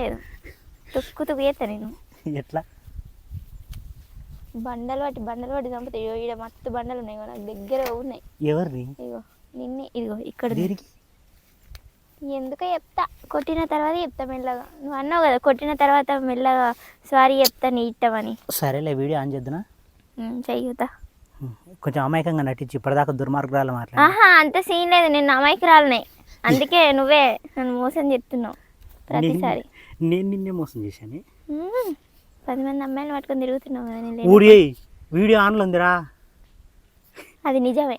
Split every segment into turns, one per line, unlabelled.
లేదు. తుక్కు తుక్కు చేస్తా నేను.
ఎట్లా?
బండలు పట్టి బండలు పట్టి చంపితే. ఇగో ఈడ మస్తు బండలు ఉన్నాయి ఇగో నాకు దగ్గర ఉన్నాయి.
ఎవరిని
ఇగో నిన్నే ఇదిగో ఇక్కడ ఎందుకో చెప్తా. కొట్టిన తర్వాత చెప్తా మెల్లగా. నువ్వు అన్నావు కదా కొట్టిన తర్వాత మెల్లగా సారీ చెప్తా నీ ఇట్టమని
సరేలే వీడియో ఆన్ చేద్దునా?
చెయ్యుతా.
కొంచెం అమాయకంగా నటించి. ఇప్పటిదాకా దుర్మార్గురాలు మాట్లాడి
ఆహా అంత సీన్ లేదు. నేను అమాయకురాలనే అందుకే నువ్వే నన్ను మోసం చెప్తున్నావు. ప్రతిసారి.
నేను నిన్నే మోసం చేశాను.
పది మంది అమ్మాయిలు పట్టుకొని తిరుగుతున్నావు కదా నేను.
ఊరి వీడియో ఆన్లో ఉందిరా.
అది నిజమే.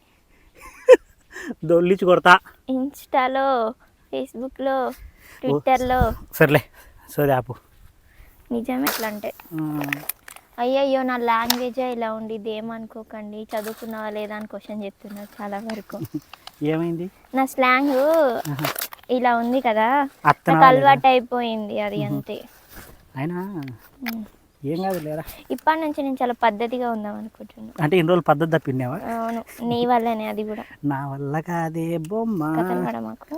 దొల్లిచి కొడతా.
ఇన్స్టాలో ఫేస్బుక్లో ట్విట్టర్లో.
సర్లే సోది ఆపు.
నిజమే ఎట్లా అంటే అయ్యయ్యో నా లాంగ్వేజ్ ఇలా ఉండిద్ది ఏమనుకోకండి. చదువుకున్నావా లేదా అని క్వశ్చన్ చెప్తున్నారు చాలా వరకు.
ఏమైంది?
నా స్లాంగ్ ఇలా ఉంది కదా. అలవాటు అయిపోయింది అది అంతే.
అయినా. ఏం కాదు లేరా?
ఇప్పటి నుంచి నేను చాలా పద్ధతిగా ఉందాం అనుకుంటున్నాను
అంటే ఇన్ని రోజులు పద్ధతి తప్పినావా
అవును. నీ వల్లనే అది కూడా.
నా వల్ల కాదే బొమ్మ.
మాకు.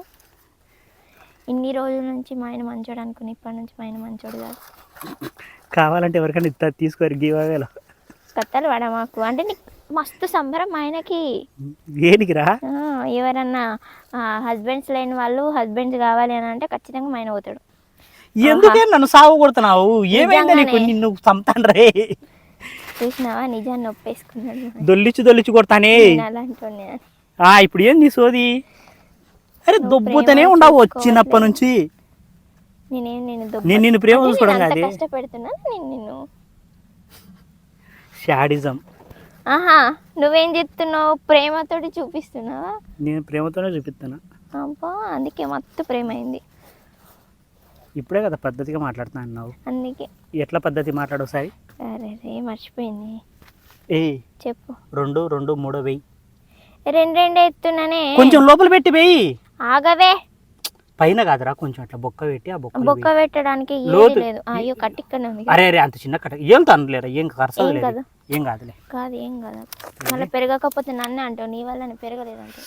ఇన్ని రోజుల నుంచి మా ఆయన మంచోడు అనుకుని ఇప్పటి నుంచి మా ఆయన మంచోడు కాదు.
కావాలంటే ఎవరికైనా ఇస్తా తీసుకోరు గివేలో
కథలు పడ మాకు. అంటే నీకు మస్తు సంబరం ఆయనకి.
దేనికిరా
ఆ, ఎవరన్నా హస్బెండ్స్ లేని వాళ్ళు హస్బెండ్స్ కావాలి అని అంటే ఖచ్చితంగా ఆయన పోతాడు.
ఎందుకే నన్ను సాగు కొడుతున్నావు? ఏమైంది నీకు. నిన్ను చంపుతాను రే
చూసినావా? నిజాన్ని ఒప్పేసుకున్నాడు మా ఆయన.
దొల్లిచి దొల్లిచి కొడతానే. ఆ ఇప్పుడు ఏంది సోది? అరే దొబ్బుతూనే ఉండవు. వచ్చినప్పటి నుంచి.
నేనేం
నిన్ను ప్రేమ చూసుకోవడం కాదే.
కష్టపెడుతున్నా నేను నిన్ను
షాడిజం
ఆహా నువ్వేం చెప్తున్నావు? ప్రేమతోటి చూపిస్తున్నావా?
నేను ప్రేమతోనే చూపిస్తాను.
అబ్బా అందుకే మత్తు ప్రేమ అయింది
ఇప్పుడే కదా పద్ధతిగా మాట్లాడుతున్నాను అన్నావు.
అందుకే.
ఎట్లా పద్ధతి మాట్లాడు ఒకసారి?
అరే రే మర్చిపోయింది.
ఏ
చెప్పు.
రెండు రెండు మూడో వెయ్యి.
రెండు రెండు ఎత్తున్నానే
కొంచెం లోపల పెట్టి వెయ్యి.
ఆగవే.
పైన కాదురా కొంచెం అట్లా బొక్క పెట్టి ఆ బొక్క
బొక్క పెట్టడానికి
లోతు.
లేదు. అయ్యో కట్టిక్కనే ఉంది
అరే అరే అంత చిన్న కట్ట ఏం తనలేరా ఏం కరసదు లేదు.
కాదు.
ఏం కాదులే.
కాదు ఏం కాదు. మళ్ళీ పెరగకపోతే నన్నే అంటావు నీ వల్ల పెరగలేదంటే.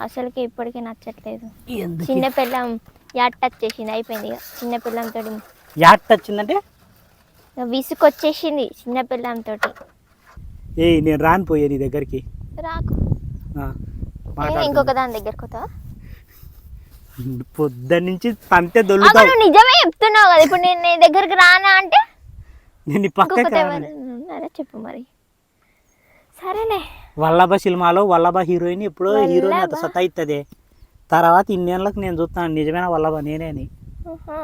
అసలుకి ఇప్పటికీ నచ్చట్లేదు. చిన్న పిల్లం యాట్ టచ్ చేసింది అయిపోయింది ఇక. చిన్న పిల్లంతో
యాట్ వచ్చిందంటే
విసుకొచ్చేసింది చిన్న పిల్లంతో
ఏ నేను రాను పోయే నీ దగ్గరికి.
రాకు. ఇంకొక దాని దగ్గరకు
పొద్దున్న నుంచి తంతే
అప్పుడు
దొల్లుతావు
నువ్వు నిజమే చెప్తున్నావు కదా. ఇప్పుడు నేను నీ దగ్గరికి రానా అంటే?
నేను ఈ పక్కకి
ఇంకొకటి
రాను.
ఎవరు? ఉన్నారా చెప్పు మరి. సరేలే.
వల్లభ సినిమాలో వల్లభ హీరోయిన్ ఎప్పుడో హీరోయిన్ అత
వల్లభ?
సతాయిస్తుంది తర్వాత ఇన్నేళ్ళకి నేను చూస్తాను. నిజమైన వల్లభ నేనే అని.
ఆహా.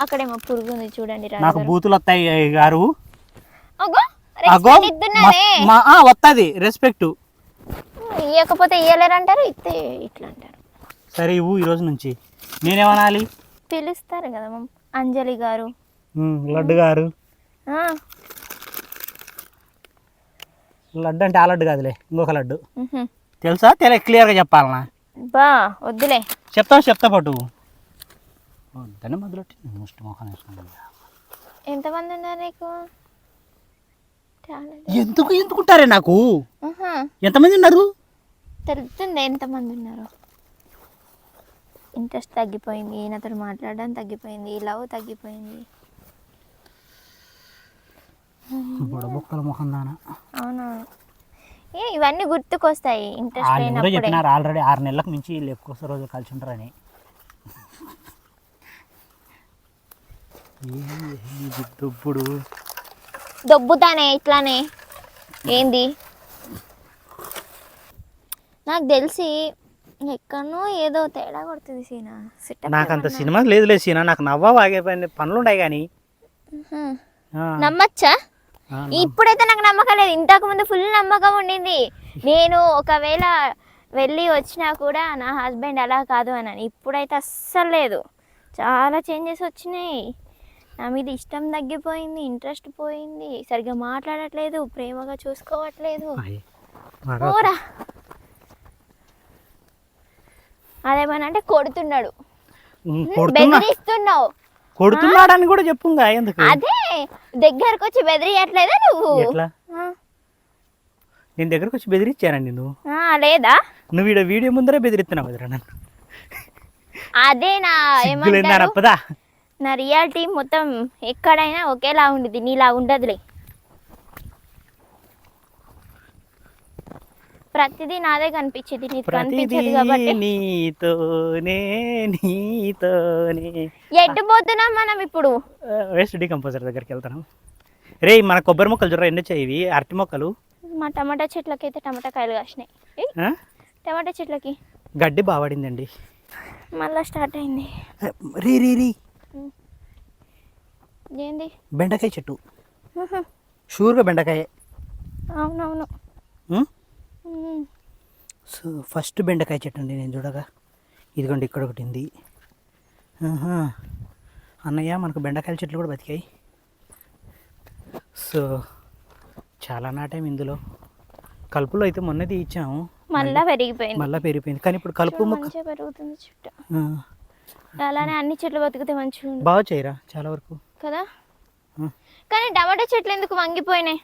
అక్కడేమో పురుగు ఉంది చూడండి
నాకు. బూతులు వస్తాయి గారు.
అగో
అగో
respect
వస్తుంది రెస్పెక్ట్
ఇవ్వకపోతే ఇయ్యలేరంటారు ఇస్తే ఇట్లా అంటారు
సరే ఇవ్వు ఈ రోజు నుంచి. నేనేమనాలి?
పిలుస్తారు కదా మమ్ అంజలి గారు.
ఉమ్, లడ్డు గారు.
ఆ,
లడ్డు అంటే ఆ లడ్డు కాదులే ఇంకొక లడ్డు.
ఉహు.
తెలుసా? తెల క్లియర్గా చెప్పాలనా?
బా వద్దులే.
చెప్తా చెప్తా పట్టు. మొదలెట్టి ముష్టి మొఖం వేసుకున్నాను.
ఎంతమంది ఉన్నారు నీకు? చాలా.
ఎందుకు ఎందుకుంటారే నాకు?
ఆహా.
ఎంతమంది ఉన్నారు?
తెలుస్తుంది ఎంతమంది ఉన్నారు. ఇంట్రెస్ట్ తగ్గిపోయింది ఈయనతో మాట్లాడడం తగ్గిపోయింది లవ్ తగ్గిపోయింది.
దానా?
అవునవును ఏ ఇవన్నీ గుర్తుకొస్తాయి ఇంట్రెస్ట్ లేనప్పుడే
చెప్పినారు ఆల్రెడీ ఆరు నెలలకు మించి వీళ్ళు ఎక్కువ రోజులు కలిసి ఉంటారని. ఇప్పుడు
దొబ్బుతానే ఇట్లానే. ఏంది? నాకు తెలిసి ఎక్కడనో ఏదో తేడా కొడుతుంది సీనా.
నాకు అంత సినిమా లేదు లేదు సీనా నాకు నవ్వ పని పనులు ఉన్నాయి కానీ
నమ్మచ్చా? ఇప్పుడైతే నాకు నమ్మకం లేదు. ఇంతకు ముందు ఫుల్ నమ్మకం ఉండింది. నేను ఒకవేళ వెళ్ళి వచ్చినా కూడా నా హస్బెండ్ అలా కాదు అని ఇప్పుడైతే అస్సలు లేదు. చాలా చేంజెస్ వచ్చినాయి. నా మీద ఇష్టం తగ్గిపోయింది ఇంట్రెస్ట్ పోయింది. సరిగ్గా మాట్లాడట్లేదు ప్రేమగా చూసుకోవట్లేదు. పోరా. అదేమన్నా అంటే కొడుతున్నాడు. బెదిరిస్తున్నావు.
కొడుతున్నాడని కూడా చెప్పుగా ఎందుకు?
అదే దగ్గరకు వచ్చి బెదిరియట్లేదా నువ్వు.
నేను దగ్గరకు వచ్చి బెదిరించానండి నువ్వు
ఆ, లేదా?
నువ్వు ఈడ వీడియో ముందరే బెదిరిస్తున్నావు కదరా నన్ను.
అదే నా ఏమంటారు? నా రియాలిటీ మొత్తం ఎక్కడైనా ఒకేలా ఉండేది నీలా ఉండదులే. ప్రతిదీ నాదే కనిపించేది నీకు కనిపించదు కాబట్టి.
నీతోనే నీతోనే.
ఎటు పోతున్నాం మనం ఇప్పుడు?
వేస్ట్ డీకంపోజర్ దగ్గరికి వెళ్తాను రే మన కొబ్బరి మొక్కలు చూడరా ఎన్ని వచ్చాయి ఇవి? అరటి మొక్కలు?
మా టమాటా చెట్లకి అయితే టమాటా కాయలు కాసినాయి? టమాటా చెట్లకి.
గడ్డి బావడిందండి
మళ్ళా స్టార్ట్ అయింది.
రీ రీ రీ.
ఏంది?
బెండకాయ చెట్టు. షూర్గా బెండకాయ.
అవునవును.
సో ఫస్ట్ బెండకాయ చెట్టు అండి నేను చూడగా. ఇదిగోండి ఇక్కడ ఒకటి ఉంది. అన్నయ్య మనకు బెండకాయల చెట్లు కూడా బతికాయి. సో చాలా నాటాం ఇందులో. కలుపులో అయితే మొన్నది ఇచ్చాము.
మళ్ళా పెరిగిపోయింది.
మళ్ళీ పెరిగిపోయింది. కానీ ఇప్పుడు కలుపు మొక్క
పెరుగుతుంది చుట్టూ. అలానే అన్ని చెట్లు బతికితే మంచిగా
బాగా చేయరా? చాలా వరకు.
కదా. కానీ టమాటా చెట్లు ఎందుకు వంగిపోయినాయి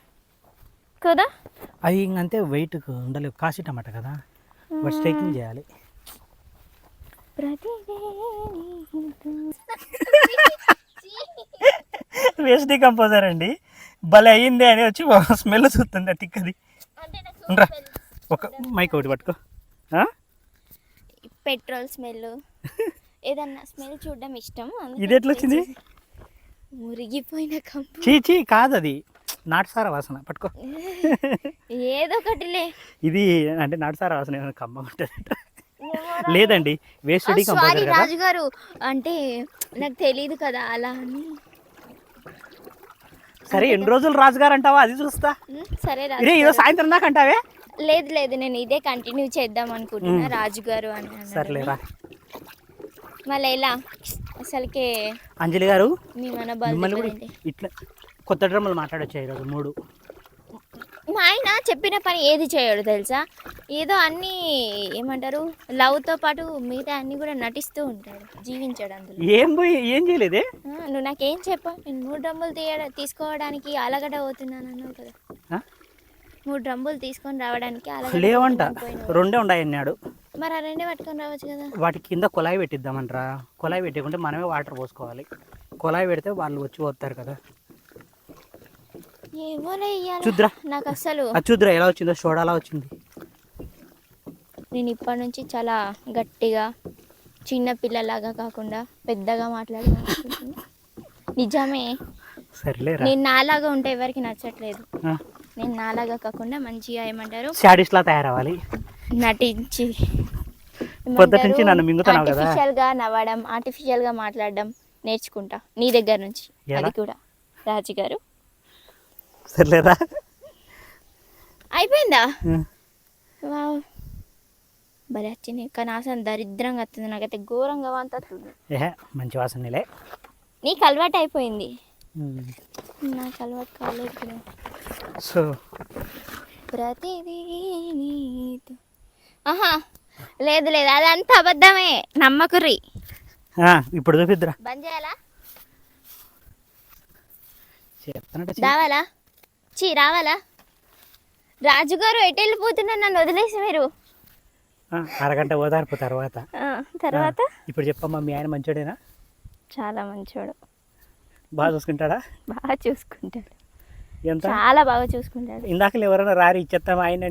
కదా?
అవి ఇంకంతే వెయిట్ ఉండలేవు. కాసి టమాటా కదా? బట్ స్టేకింగ్ చేయాలి. వేస్ట్ డికంపోజర్ అండి. భలే అయ్యింది అని వచ్చి స్మెల్ చూస్తుంది తిక్కది. ఉండరా. ఒక మైక్ ఒకటి పట్టుకో?
Petrol smell. ఏదన్నా స్మెల్ చూడడం ఇష్టం.
ఇది ఎట్లా వచ్చింది
మురిగిపోయిన కంపు
చీ చీ కాదు అది నాటుసార వాసన పట్టుకో.
ఏదో ఒకటిలే
ఇది అంటే నాటుసార వాసన ఏమైనా కమ్మ ఉంటుంది లేదండి వేస్ట్
సారీ రాజు గారు అంటే నాకు తెలియదు కదా అలా అని.
సరే ఎన్ని రోజులు రాజుగారు అంటావా? అది చూస్తా.
సరే రాజు
ఇదే సాయంత్రం దాకా అంటావే?
లేదు లేదు నేను ఇదే కంటిన్యూ చేద్దాం అనుకుంటున్నా రాజు గారు అని.
సర్లేరా
మళ్ళీ ఎలా? అసలుకే
అంజలి గారు
మీ దెబ్బతింటాయి.
ఇట్లా కొత్త డ్రమ్ములు మాట్లాడొచ్చాయి ఈరోజు మూడు.
మా ఆయన చెప్పిన పని ఏది చేయడు తెలుసా? ఏదో అన్ని ఏమంటారు? లవ్తో పాటు మిగతా అన్ని కూడా నటిస్తూ ఉంటాడు జీవించాడు అందులో.
ఏం పోయి ఏం చేయలేదే
ఆ, నువ్వు నాకేం చెప్పా నేను మూడు డ్రమ్ములు తీయ తీసుకోవడానికి ఆలగడ్డ పోతున్నాను అన్నావు కదా? మూడు డ్రమ్ములు తీసుకొని రావడానికి ఆలగడ్డ
లేవంట.
పోయినావు.
రెండే ఉన్నాయి అన్నాడు.
మరి ఆ రెండే పట్టుకొని రావచ్చు కదా.
వాటి కింద కుళాయి పెట్టిద్దామంటారా. కుళాయి పెట్టకుంటే మనమే వాటర్ పోసుకోవాలి. కుళాయి పెడితే వాళ్ళు వచ్చి పోతారు కదా. చూద్దురా.
నాకు
చూద్దురా ఎలా వచ్చిందో చూడాలా వచ్చింది.
నేను ఇప్పటి నుంచి చాలా గట్టిగా చిన్న పిల్లలాగా కాకుండా పెద్దగా మాట్లాడాలనుకుంటున్నా నిజమే.
సర్లేరా.
నేను నాలాగా ఉంటే ఎవరికి నచ్చట్లేదు. నేను నాలాగా కాకుండా మంచిగా ఏమంటారు?
శాడిస్ట్లా తయారవ్వాలి.
నటించి.
పొద్దుటి నుంచి నన్ను మింగుతున్నావు కదా.
ఆర్టిఫిషియల్గా నవ్వడం ఆర్టిఫిషియల్గా మాట్లాడడం నేర్చుకుంటా నీ దగ్గర నుంచి? అది కూడా. రాజు గారు
సర్లేరా?
అయిపోయిందా? వావ్. భలే వచ్చింది. కానీ అసలు దరిద్రంగా వస్తుంది. నాకైతే ఘోరంగా వంత వస్తుంది.
ఏ మంచి వాసనలే
నీకు అలవాటు అయిపోయింది. నాకు అలవాటు కాలేదు
సో?
ప్రతిదీ నీతో. ఆహా లేదు లేదు. అదంతా అబద్ధమే. నమ్మకుర్రి.
ఇప్పుడు చూపిద్దురా.
బంద్ చేయాలా? రావాలా చీ రావాలా? రాజుగారు ఎటు వెళ్ళిపోతున్నారు? నన్ను వదిలేసి మీరు.
అరగంట ఓదార్పు తర్వాత.
తర్వాత?
ఇప్పుడు చెప్పమ్మా మీ ఆయన మంచోడేనా?
చాలా మంచోడు.
బాగా చూసుకుంటాడా?
బాగా చూసుకుంటాడు.
ఎంత?
చాలా బాగా చూసుకుంటాడు.
ఇందాకలు ఎవరైనా రారి ఇచ్చేస్తాం ఆయన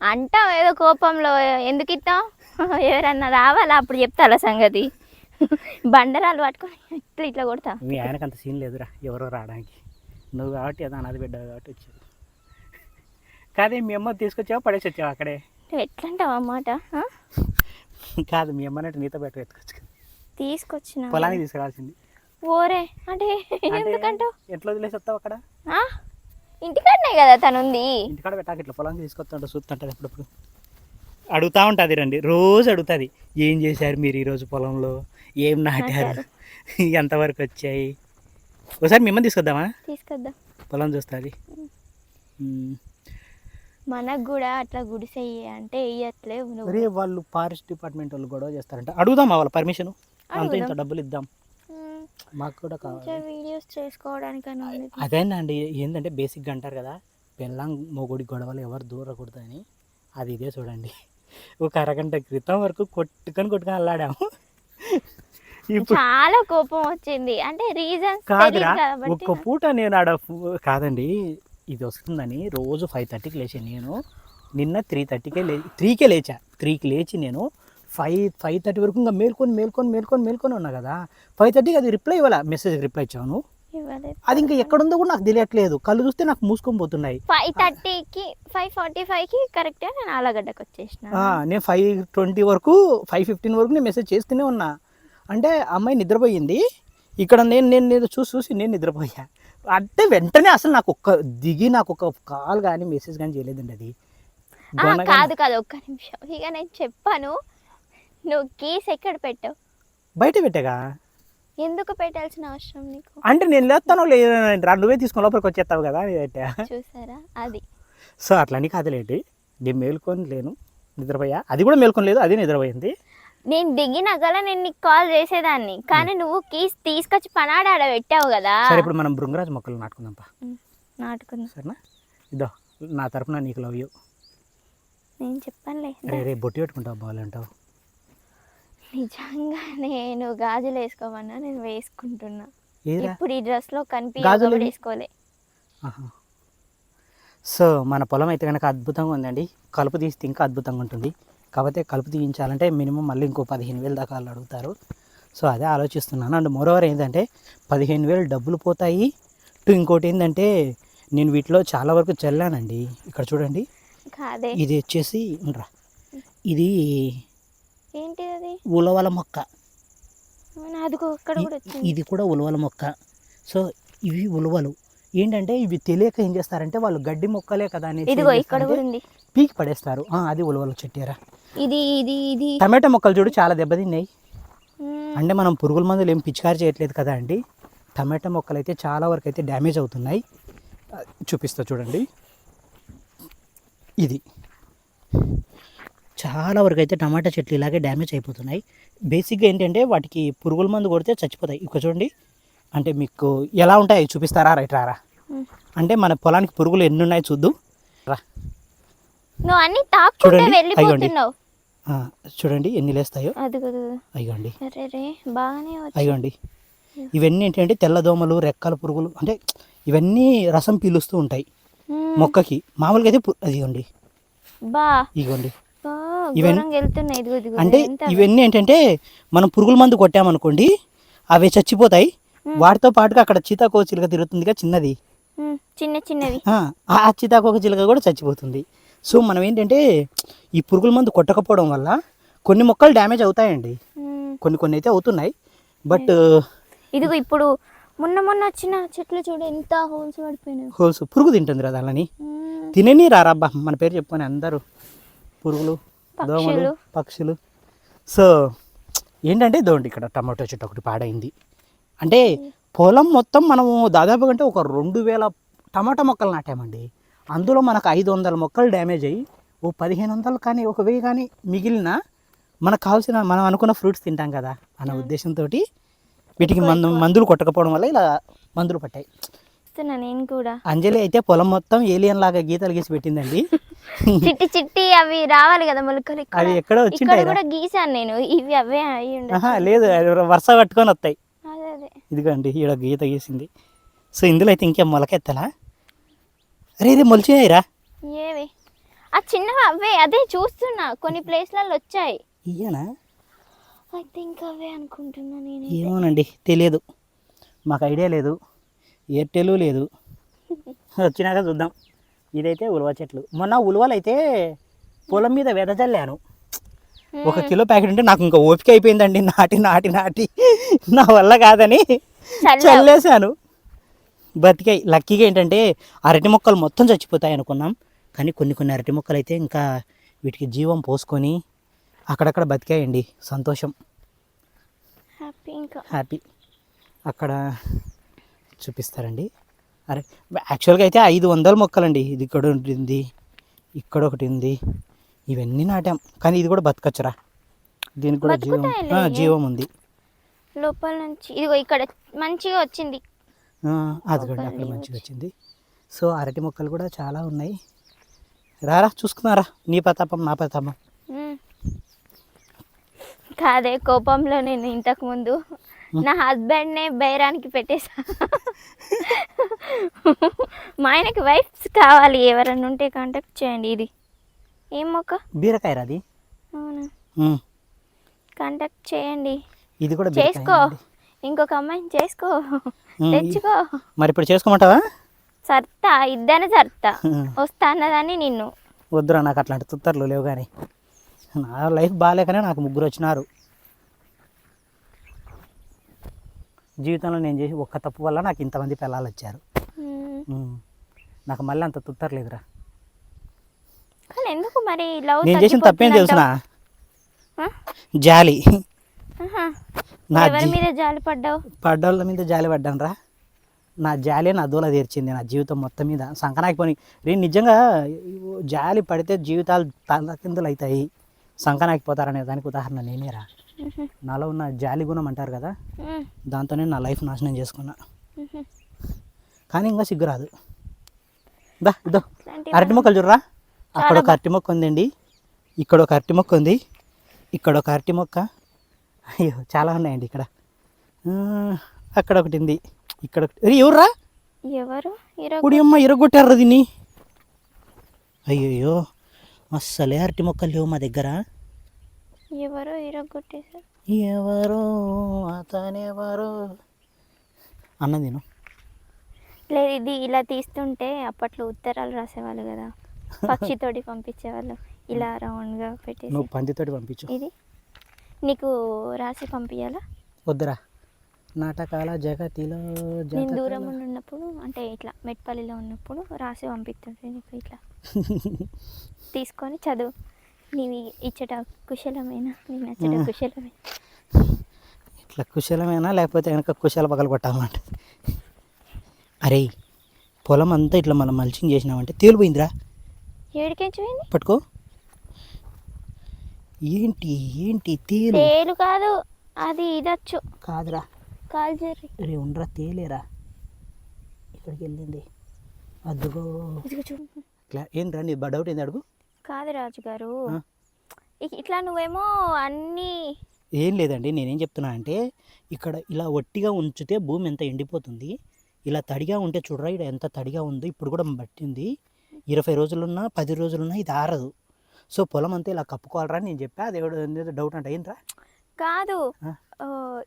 అంటాం ఏదో కోపంలో ఎందుకు ఇస్తాం ఎవరన్నా రావాలా? అప్పుడు చెప్తా సంగతి? బండరాలు పట్టుకొని ఇట్లా ఇట్లా కొడతా.
మీ ఆయనకు అంత సీన్ లేదురా ఎవరో రావడానికి. నువ్వు కాబట్టి అదో అనాథ బిడ్డ కాబట్టి వచ్చావు కాదే మీ అమ్మ తీసుకొచ్చావా పడేసి వచ్చావు అక్కడే?
నువ్వు ఎట్లా అంటావు అన్నమాట?
కాదు మీ అమ్మనంటే నీతో బెటర్ ఎత్తుకొచ్చు.
తీసుకొచ్చిన?
పొలానికి తీసుకురావాల్సింది.
ఓరే అంటే
అంటే
ఎందుకంటావు?
ఎట్లా వదిలేసి వస్తావు అక్కడ?
ఆ? ఇంటికాడనే కదా తనుంది.
ఇంటికాడ పెట్టాక ఇట్లా పొలానికి తీసుకొస్తుంటా చూస్తుంటుంది అప్పుడప్పుడు అడుగుతా ఉంటుంది రండి రోజు అడుగుతుంది. ఏం చేశారు మీరు ఈరోజు పొలంలో? ఏం నాటారు. ఎంతవరకు వచ్చాయి? ఒకసారి మిమ్మల్ని తీసుకొద్దామా?
తీసుకొద్దాం.
పొలం చూస్తుంది
మనకు కూడా అట్లా గుడిసె అంటే ఇయ్యట్లేవు నువ్వు.
అరే వాళ్ళు ఫారెస్ట్ డిపార్ట్మెంట్ వాళ్ళు గొడవ చేస్తారంట. అడుగుదామా వాళ్ళ పర్మిషన్ అంత ఇంత. డబ్బులు ఇద్దాం. మాకు కూడా కావాలి.
వీడియోస్ చేసుకోవడానికని ఉంది.
అదేనండి ఏంటంటే బేసిక్గా అంటారు కదా పెళ్ళాం మొగుడి గొడవలు ఎవరు దూరకూడదని. అది ఇదే చూడండి. ఒక అరగంట క్రితం వరకు కొట్టుకొని కొట్టుకొని అల్లాడాము.
చాలా కోపం వచ్చింది. అంటే
కాదురా
కాబట్టి
ఒక్క పూట నేను ఆడ కాదండి ఇది వస్తుందని రోజు ఫైవ్ థర్టీకి లేచాను నేను. నిన్న త్రీ థర్టీకే లే త్రీకే లేచా. త్రీకి లేచి నేను ఫైవ్ ఫైవ్ థర్టీ వరకు ఇంకా మేల్కొని మేల్కొని మేల్కొని మేల్కొని ఉన్నా కదా. ఫైవ్ థర్టీకి అది రిప్లై ఇవ్వాల? మెసేజ్ రిప్లై ఇచ్చాను అది ఇంకా ఎక్కడుందో కూడా నాకు తెలియట్లేదు. కళ్ళు చూస్తే నాకు మూసుకొని పోతున్నాయి.
ఫైవ్ థర్టీకి ఫైవ్ ఫార్టీ ఫైవ్కి కరెక్ట్గా నేను ఆలగడ్డకు వచ్చేసిన.
నేను ఫైవ్ ట్వంటీ వరకు ఫైవ్ ఫిఫ్టీన్ వరకు నేను మెసేజ్ చేస్తూనే ఉన్నా. అంటే అమ్మాయి నిద్రపోయింది. ఇక్కడ నేను నేను నేను చూసి చూసి నేను నిద్రపోయా. అంటే వెంటనే అసలు నాకు ఒక్క దిగి నాకు ఒక కాల్ కానీ మెసేజ్ కానీ చేయలేదండి అది.
కాదు కాదు ఒక్క నిమిషం. ఇక నేను చెప్పాను. నువ్వు కీస్ ఎక్కడ పెట్టావు?
బయట పెట్టాగా?
ఎందుకు పెట్టాల్సిన అవసరం నీకు?
అంటే నేను లేస్తాను లేదు నువ్వే తీసుకొని లోపలికి వచ్చేస్తావు కదా
చూసారా? అది.
సో అట్లని కాదులేండి. నేను మేల్కొని లేను. నిద్రపోయా. అది కూడా మేల్కొని లేదు అది నిద్రపోయింది.
నేను దిగిన గల నేను నీకు కాల్ చేసేదాన్ని. కానీ నువ్వు కీస్ తీసుకొచ్చి పనాడ ఆడ పెట్టావు కదా.
సరే ఇప్పుడు మనం భృంగరాజ్ మొక్కలు నాటుకుందాంపా
ఉమ్, నాటుకుందా.
సరేనా? ఇదో నా తరపున నీకు లవ్ యూ
నేను చెప్పనులే.
రే రే బొట్టి పెట్టుకుంటావు? బాగాలంటావు
నిజంగా నేను గాజులు వేసుకోమన్నా నేను వేసుకుంటున్నా. ఇప్పుడు ఈ డ్రెస్లో కనిపి
గాజులు ఏవి?
వేసుకోలే.
సో మన పొలం అయితే కనుక అద్భుతంగా ఉందండి. కలుపు తీస్తే ఇంకా అద్భుతంగా ఉంటుంది. కాకపోతే కలుపు తీయించాలంటే మినిమం మళ్ళీ ఇంకో పదిహేను వేలు దాకా వాళ్ళు అడుగుతారు. సో అదే ఆలోచిస్తున్నాను. అండ్ మోరోవర్ ఏంటంటే పదిహేను వేలు డబ్బులు పోతాయి. టు ఇంకోటి ఏంటంటే నేను వీటిలో చాలా వరకు చల్లానండి. ఇక్కడ చూడండి. ఇది వచ్చేసి ఉండరా. ఇది
ఏంటిది
ఉలవల మొక్క. ఇది కూడా ఉలవల మొక్క. సో ఇవి ఉలవలు. ఏంటంటే ఇవి తెలియక ఏం చేస్తారంటే వాళ్ళు గడ్డి మొక్కలే కదా అని
ఇదిగో ఇక్కడ కూడా ఉంది.
పీకి పడేస్తారు. అది ఉలవల చెట్టారా
ఇది ఇది ఇది.
టమాటా మొక్కలు చూడు చాలా దెబ్బతిన్నాయి. అంటే మనం పురుగుల మందులు ఏం పిచికారి చేయట్లేదు కదా అండి. టమాటా మొక్కలు అయితే చాలా వరకు అయితే డ్యామేజ్ అవుతున్నాయి. చూపిస్తా చూడండి. ఇది. చాలా వరకు అయితే టమాటా చెట్లు ఇలాగే డ్యామేజ్ అయిపోతున్నాయి. బేసిక్గా ఏంటంటే వాటికి పురుగుల మందు కొడితే చచ్చిపోతాయి. ఇక్కడ చూడండి. అంటే మీకు ఎలా ఉంటాయి చూపిస్తారా? రైట్ రారా. అంటే మన పొలానికి పురుగులు ఎన్ని ఉన్నాయి చూద్దు. రా.
నువ్వు అన్ని వెళ్ళిపోతున్నావు.
చూడండి ఎన్ని లేస్తాయో. అయ్యండి. అయ్యండి. ఇవన్నీ ఏంటంటే తెల్లదోమలు రెక్కల పురుగులు అంటే ఇవన్నీ రసం పీలుస్తూ ఉంటాయి. మొక్కకి. మామూలుగా అయితే అదిగోండి.
బా.
ఇగోండి ఇవన్నీ- అంటే ఇవన్నీ ఏంటంటే మనం పురుగుల మందు కొట్టామనుకోండి అవి చచ్చిపోతాయి. వాటితో పాటుగా అక్కడ చీతాకోక చిలుక తిరుగుతుందిగా చిన్నది.
చిన్న చిన్నవి.
ఆ ఆ చీతాకోక చిలుక కూడా చచ్చిపోతుంది. సో మనం ఏంటంటే ఈ పురుగుల మందు కొట్టకపోవడం వల్ల కొన్ని మొక్కలు డ్యామేజ్ అవుతాయండి. కొన్ని కొన్ని అయితే అవుతున్నాయి. బట్
ఇదిగో ఇప్పుడు మొన్న మొన్న వచ్చిన చెట్లు చూడు ఎంత హోల్స్ పడిపోయినాయి.
హోల్స్ పురుగు తింటుంది కదా అలాని. తినేని రారబ్బా మన పేరు చెప్పుకొని అందరూ. పురుగులు దోమలు
పక్షులు.
సో ఏంటంటే దోండి ఇక్కడ టమాటో చెట్టు ఒకటి పాడైంది. అంటే పొలం మొత్తం మనము దాదాపుగా అంటే ఒక రెండు వేల టమాటా మొక్కలు నాటామండి. అందులో మనకు ఐదు వందల మొక్కలు డ్యామేజ్ అయ్యి ఓ పదిహేను వందలు కానీ ఒక వెయ్యి కానీ మిగిలిన మనకు కావాల్సిన మనం అనుకున్న ఫ్రూట్స్ తింటాం కదా అన్న ఉద్దేశంతో వీటికి మందు మందులు కొట్టకపోవడం వల్ల ఇలా మందులు పట్టాయి.
నేను కూడా.
అంజలి అయితే పొలం మొత్తం ఏలియన్ లాగా గీతలు గీసి పెట్టిందండి.
చిట్టి చిట్టి అవి రావాలి కదా మొలకలు
అవి ఎక్కడో వచ్చింటాయి
కూడా గీసాను నేను. ఇవి అవే
లేదు వరుస కట్టుకొని వస్తాయి. ఇదిగోండి ఈడ గీత గీసింది. సో ఇందులో అయితే ఇంకేం మొలకెత్తలా? అరే ఇది మొలిచినాయిరా.
ఏవి? ఆ చిన్నవి అవే అదే చూస్తున్నా. కొన్ని ప్లేస్లలో వచ్చాయి.
ఇయ్యనా?
ఐ థింక్ అవే అనుకుంటున్నా నేను
ఏమోనండి తెలియదు. మాకు ఐడియా లేదు. ఎయిర్టెల్ లేదు. వచ్చినాక చూద్దాం. ఇదైతే ఉలవ చెట్లు. మొన్న ఉలవలు అయితే పొలం మీద వెదజల్లాను ఒక కిలో ప్యాకెట్ ఉంటే నాకు ఇంకా ఓపిక అయిపోయిందండి. నాటి నాటి నాటి. నా వల్ల కాదని
చల్లావు.
బతికాయి లక్కీగా ఏంటంటే అరటి మొక్కలు మొత్తం చచ్చిపోతాయి అనుకున్నాం. కానీ కొన్ని కొన్ని అరటి మొక్కలు అయితే ఇంకా వీటికి జీవం పోసుకొని అక్కడక్కడ బతికాయండి. సంతోషం.
హ్యాపీ ఇంకా.
హ్యాపీ అక్కడ చూపిస్తారండి. అరే యాక్చువల్గా అయితే ఐదు వందల మొక్కలండి. ఇది ఇక్కడ ఉంటుంది ఇక్కడ ఒకటి ఉంది. ఇవన్నీ నాటాం. కానీ ఇది కూడా బతకచ్చురా. దీనికి కూడా జీవం. జీవం ఉంది.
లోపల నుంచి. ఇదిగో ఇక్కడ మంచిగా వచ్చింది.
అదిగోండి అక్కడ మంచిగా వచ్చింది. సో అరటి మొక్కలు కూడా చాలా ఉన్నాయి. రారా చూసుకున్నారా? నీ ప్రతాపం నా ప్రతాపం.
కాదే కోపంలో నేను ఇంతకు ముందు నా హస్బెండ్నే బైరానికి పెట్టేసా. మా ఆయనకి వైఫ్స్ కావాలి ఎవరైనా ఉంటే కాంటాక్ట్ చేయండి ఇది. ఏం మొక్క?
బీరకాయ రాది
అవునా. కాంటాక్ట్ చేయండి.
ఇది కూడా
చేసుకో. ఇంకొక అమ్మాయిని చేసుకో. తెచ్చుకో.
మరి ఇప్పుడు చేసుకోమంటావా?
సర్తా ఇద్దరిని సర్తా. వస్తా అన్నదాన్ని నిన్ను.
వద్దురా నాకు అట్లాంటి తుత్తర్లు లేవు కానీ నా లైఫ్ బాగాలేకనే నాకు ముగ్గురు వచ్చినారు. జీవితంలో నేను చేసి ఒక్క తప్పు వల్ల నాకు ఇంతమంది పిల్లలు వచ్చారు. నాకు మళ్ళీ అంత తుత్తరు లేదురా.
కానీ ఎందుకు మరి లవ్
నేను చేసిన తప్పేం తెలుసునా? జాలి. నా
మీద జాలి పడ్డావు?
పడ్డోళ్ళ మీద జాలి పడ్డాను రా నా జాలి నా దూల తీర్చింది నా జీవితం మొత్తం మీద. సంకనాకి పోని నేను నిజంగా జాలి పడితే జీవితాలు తలకిందులు అవుతాయి సంకనాకి పోతారనే దానికి ఉదాహరణ నేనేరా. నాలో ఉన్న జాలి గుణం అంటారు కదా. దాంతోనే నా లైఫ్ నాశనం చేసుకున్నా. కానీ ఇంకా సిగ్గురాదు. దా ఇదో. అరటి మొక్కలు చూడరా? అక్కడ ఒక అరటి మొక్క ఉందండి. ఇక్కడ ఒక అరటి మొక్క ఉంది. ఇక్కడ ఒక అరటి మొక్క. అయ్యో చాలా ఉన్నాయండి ఇక్కడ. అక్కడ ఒకటి ఉంది ఇక్కడ ఒకటి ఎవర్రా?
ఎవరు?
అమ్మ ఇరగొట్టారు దీన్ని. అయ్యయ్యో అస్సలే అరటి మొక్కలు లేవు మా దగ్గర.
ఎవరు ఈరోజు కొట్టేశారు
ఎవరో అతనెవరో. అన్న నేను
లేదు ఇది ఇలా తీస్తుంటే అప్పట్లో ఉత్తరాలు రాసేవాళ్ళు కదా. పక్షితోటి పంపించేవాళ్ళు. ఇలా రౌండ్గా పెట్టేసి.
నువ్వు పందితోటి పంపించు.
ఇది? నీకు రాసి పంపించాలా
వద్దురా. నాటకాల జగతిలో
నేను దూరం ఉండి ఉన్నప్పుడు అంటే ఇట్లా మెట్పల్లిలో ఉన్నప్పుడు రాసి పంపిస్తుంటే నీకు ఇట్లా. తీసుకొని చదువు. నీవి ఇచ్చట కుశలమైన? నీకు నచ్చట
ఆ.
కుశలమైన
ఇట్లా కుశలమేనా? లేకపోతే వెనక కుశల పగలు కొట్టామంట అరే పొలం అంతా ఇట్లా మనం మల్చింగ్ చేసినామంటే తేలిపోయిందిరా
ఏడికేంచి
పట్టుకో. ఏంటి ఏంటి తేలు?
తేలు కాదు అది ఇదచ్చు.
కాదురా.
కాల్జరి
రే ఉండరా తేలేరా? ఇక్కడికి వెళ్ళింది. అద్దుగో ఏంట్రా నీ డౌట్ ఏంది అడుగు.
కాదు రాజు గారు. ఇట్లా నువ్వేమో అన్ని
ఏం లేదండి నేనేం చెప్తున్నా అంటే ఇక్కడ ఇలా ఒట్టిగా ఉంచితే భూమి ఎంత ఎండిపోతుంది ఇలా తడిగా ఉంటే చూడరా ఇక్కడ ఎంత తడిగా ఉందో ఇప్పుడు కూడా పట్టింది ఇరవై రోజులున్నా పది రోజులున్నా ఇది ఆరదు. సో పొలం అంతా ఇలా కప్పుకోవాలరా నేను చెప్పా. అది ఎవడో డౌట్ అంటే. ఏంట్రా?
కాదు.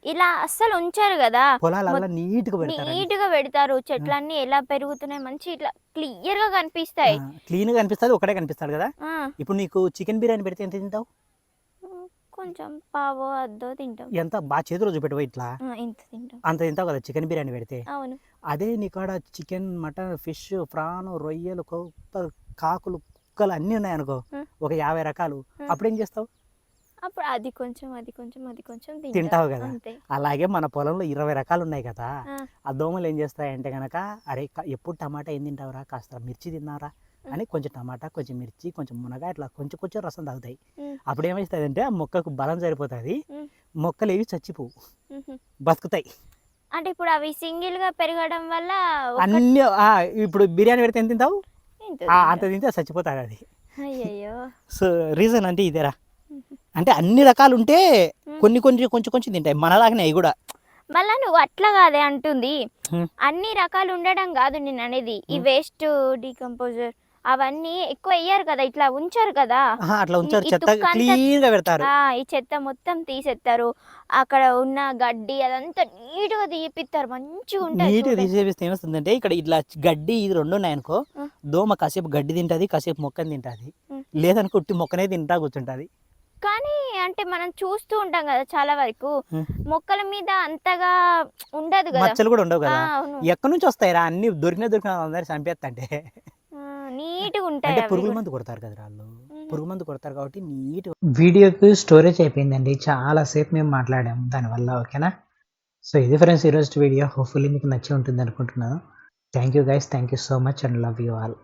ఇలా అస్సలు ఉంచారు కదా.
పొలాలల్లా నీట్గా పెడతారు
నీట్గా పెడతారు చెట్లన్నీ ఎలా పెరుగుతున్నాయి? మంచి ఇట్లా క్లియర్గా కనిపిస్తాయి
క్లీన్గా కనిపిస్తుంది. ఒకటే కనిపిస్తాడు కదా. ఇప్పుడు నీకు చికెన్ బిర్యానీ పెడితే ఎంత తింటావు?
కొంచెం పావో అద్దో తింటాం.
ఎంత? బాగా చేతిలో చూపెట్టవు ఇట్లా.
ఆ, ఇంత తింటాం.
అంత తింటావు కదా చికెన్ బిర్యానీ పెడితే.
అవును.
అదే నీకాడ చికెన్ మటన్ ఫిష్ ప్రాన్ రొయ్యలు కాకులు కుక్కలు అన్నీ ఉన్నాయి
ఆ.
ఒక యాభై రకాలు. అప్పుడేం చేస్తావు?
అప్పుడు అది కొంచెం అది కొంచెం అది కొంచెం తింటాం.
తింటావు కదా. అలాగే మన పొలంలో ఇరవై రకాలు ఉన్నాయి కదా.
ఆ,
దోమలు ఏం చేస్తాయంటే కనుక అరే ఎప్పుడు టమాటా ఏం తింటావురా? కాస్త మిర్చి తిన్నారా అని కొంచెం టమాటా కొంచెం మిర్చి కొంచెం మునగా ఇట్లా కొంచెం కొంచెం రసం తాగుతాయి. అప్పుడు ఏమవుతుందంటే ఆ మొక్కకు బలం సరిపోతుంది. మొక్కలు ఏవి చచ్చిపోవు. బతుకుతాయి.
అంటే ఇప్పుడు అవి సింగిల్గా పెరగడం వల్ల
అన్ని ఇప్పుడు బిర్యానీ పెడితే ఎంత తింటావు. అంత తింటే అది. చచ్చిపోతుంది అది సో రీజన్ అంటే ఇదేరా. అంటే అన్ని రకాలు ఉంటే కొన్ని కొన్ని కొంచెం కొంచెం తింటాయి. మనలాగానే అవి కూడా.
మళ్ళా నువ్వు అట్లా కాదే అంటుంది. అన్ని రకాలు ఉండడం కాదు నేను అనేది. ఈ వేస్ట్ డీకంపోజర్ అవన్నీ ఎక్కువ వేయరు కదా ఇట్లా ఉంచారు కదా.
అట్లా ఉంచారు. చెత్త క్లీన్గా పెడతారు.
ఈ చెత్త మొత్తం తీసేస్తారు అక్కడ ఉన్న గడ్డి అదంతా నీట్గా తీపిస్తారు మంచిగా ఉంటాయి
నీట్
చూడడానికి.
తీసేపిస్తే ఏమొస్తుందంటే ఇక్కడ ఇట్లా గడ్డి ఇది రెండు ఉన్నాయనుకో. దోమ కాసేపు గడ్డి తింటది కాసేపు మొక్కని తింటది. లేదనుకో ఉట్టి మొక్కనే తింటా కూర్చుంటది
కానీ అంటే మనం చూస్తూ ఉంటాం కదా చాలా వరకు. మొక్కల మీద అంతగా ఉండదు కదా
మచ్చలు కూడా ఉండవు కదా ఎక్కడి నుంచి వస్తాయిరా అన్ని దొరికిన దొరికిన అందరు చంపేస్తంటే
నీట్గా ఉంటాయి
అంటే పురుగుల. మందు కొడతారు కదా వాళ్ళు. పురుగు మందు కొడతారు కాబట్టి నీట్
వీడియోకి స్టోరేజ్ అయిపోయిందండి. చాలాసేపు మేము మాట్లాడాము దానివల్ల ఓకేనా? సో ఇది ఫ్రెండ్స్ ఈరోజు వీడియో. హోప్ఫుల్లీ మీకు నచ్చి ఉంటుంది అనుకుంటున్నాను. Thank you guys thank you so much and love you all